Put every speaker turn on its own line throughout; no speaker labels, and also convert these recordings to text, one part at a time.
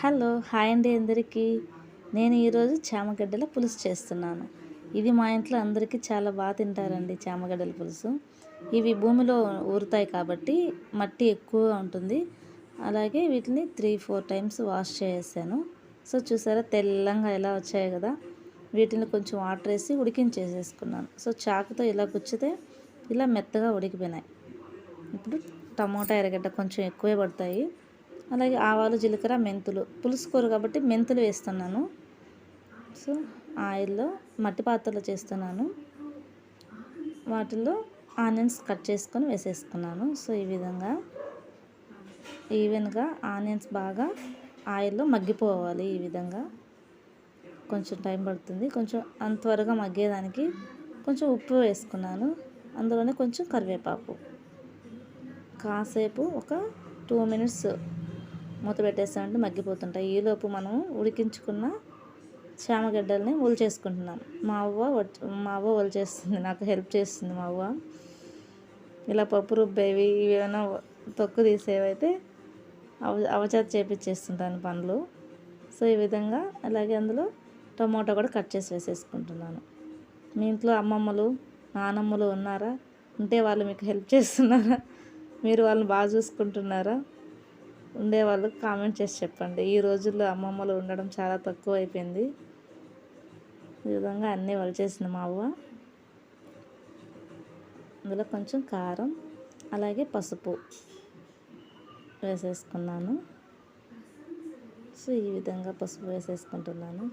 Hello hi అండి అందరికీ. నేను ఈరోజు చామగడ్డల పులుసు చేస్తున్నాను. ఇది మా ఇంట్లో అందరికీ చాలా బాగా తింటారండి చామగడ్డల పులుసు. ఇవి భూమిలో ఊరుతాయి కాబట్టి మట్టి ఎక్కువగా ఉంటుంది. అలాగే వీటిని త్రీ ఫోర్ టైమ్స్ వాష్ చేసేసాను. సో చూసారా తెల్లంగా ఎలా వచ్చాయి కదా. వీటిని కొంచెం వాటర్ వేసి ఉడికించేసేసుకున్నాను. సో చాకుతో ఇలా గుచ్చితే ఇలా మెత్తగా ఉడికిపోయినాయి. ఇప్పుడు టమోటా ఎర్రగడ్డ కొంచెం ఎక్కువే పడతాయి. అలాగే ఆవాలు జీలకర్ర మెంతులు. పులుసు కూర కాబట్టి మెంతులు వేస్తున్నాను. సో ఆయిల్లో మట్టి పాత్రలో చేస్తున్నాను. వాటిల్లో ఆనియన్స్ కట్ చేసుకొని వేసేసుకున్నాను సో ఈ విధంగా ఈవెన్గా ఆనియన్స్ బాగా ఆయిల్లో మగ్గిపోవాలి ఈ విధంగా. కొంచెం టైం పడుతుంది. కొంచెం అంత త్వరగా మగ్గేదానికి కొంచెం ఉప్పు వేసుకున్నాను. అందులోనే కొంచెం కరివేపాకు. కాసేపు ఒక టూ మినిట్స్ మూత పెట్టేస్తామంటే మగ్గిపోతుంటాయి. ఈలోపు మనం ఉడికించుకున్న చామగడ్డల్ని చేసుకుంటున్నాం మా అవ్వ మా అవ్వ చేస్తుంది నాకు హెల్ప్ చేస్తుంది మా అవ్వ. ఇలా పప్పు రుబ్బేవి ఏమైనా తొక్కు తీసేవైతే అవ అవచేత చేపించేస్తుంటాను పనులు సో ఈ విధంగా అలాగే అందులో టమోటా కూడా కట్ చేసి వేసేసుకుంటున్నాను. మీ ఇంట్లో అమ్మమ్మలు నానమ్మలు ఉన్నారా? ఉంటే వాళ్ళు మీకు హెల్ప్ చేస్తున్నారా? మీరు వాళ్ళని బాగా చూసుకుంటున్నారా? ఉండేవాళ్ళు కామెంట్ చేసి చెప్పండి. ఈ రోజుల్లో అమ్మమ్మలు ఉండడం చాలా తక్కువ అయిపోయింది ఈ విధంగా అన్నీ వలిచేసింది మా అవ్వ. అందులో కొంచెం కారం అలాగే పసుపు వేసేసుకున్నాను. సో ఈ విధంగా పసుపు వేసేసుకుంటున్నాను.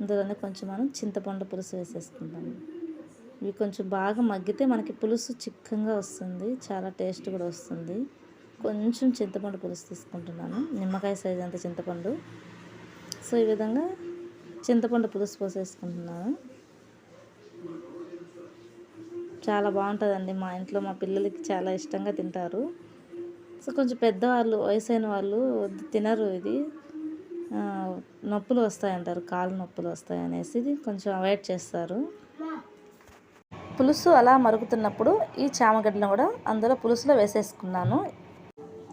అందులోనే కొంచెం మనం చింతపండు పులుసు వేసేసుకుంటాము ఇవి కొంచెం బాగా మగ్గితే మనకి పులుసు చిక్కగా వస్తుంది చాలా టేస్ట్ కూడా వస్తుంది. కొంచెం చింతపండు పులుసు తీసుకుంటున్నాను. నిమ్మకాయ సైజ్ అంత చింతపండు. సో ఈ విధంగా చింతపండు పులుసు పోసేసుకుంటున్నాను. చాలా బాగుంటుందండి మా ఇంట్లో మా పిల్లలకి చాలా ఇష్టంగా తింటారు. సో కొంచెం పెద్దవాళ్ళు వయసైన వాళ్ళు తినరు ఇది. నొప్పులు వస్తాయంటారు కాళ్ళు నొప్పులు వస్తాయి అనేసి కొంచెం అవాయిడ్ చేస్తారు. పులుసు అలా మరుగుతున్నప్పుడు ఈ చామగడ్డలను కూడా అందులో పులుసులో వేసేసుకున్నాను.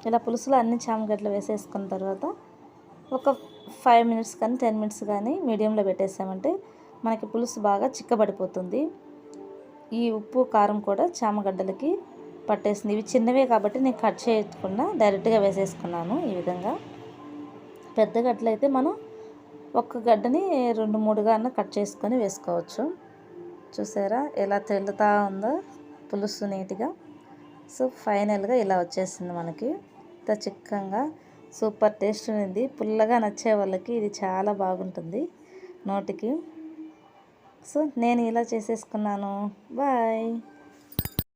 ఇలా పులుసులో అన్ని చామగడ్డలు వేసేసుకున్న తర్వాత ఒక ఫైవ్ మినిట్స్ కానీ టెన్ మినిట్స్ కానీ మీడియంలో పెట్టేసామంటే మనకి పులుసు బాగా చిక్కబడిపోతుంది. ఈ ఉప్పు కారం కూడా చామగడ్డలకి పట్టేసింది. ఇవి చిన్నవే కాబట్టి నేను కట్ చేయకుండా డైరెక్ట్గా వేసేసుకున్నాను ఈ విధంగా. పెద్ద గడ్డలు అయితే మనం ఒక్క గడ్డని రెండు మూడుగా అన్న కట్ చేసుకొని వేసుకోవచ్చు. చూసారా? ఎలా తెల్లుతా ఉందో పులుసు నీట్గా. సో ఫైనల్గా ఇలా వచ్చేసింది మనకి. ఇంత చిక్కగా సూపర్ టేస్ట్ ఉంది పుల్లగా నచ్చే వాళ్ళకి ఇది చాలా బాగుంటుంది నోటికి. సో నేను ఇలా చేసేసుకున్నాను. బాయ్.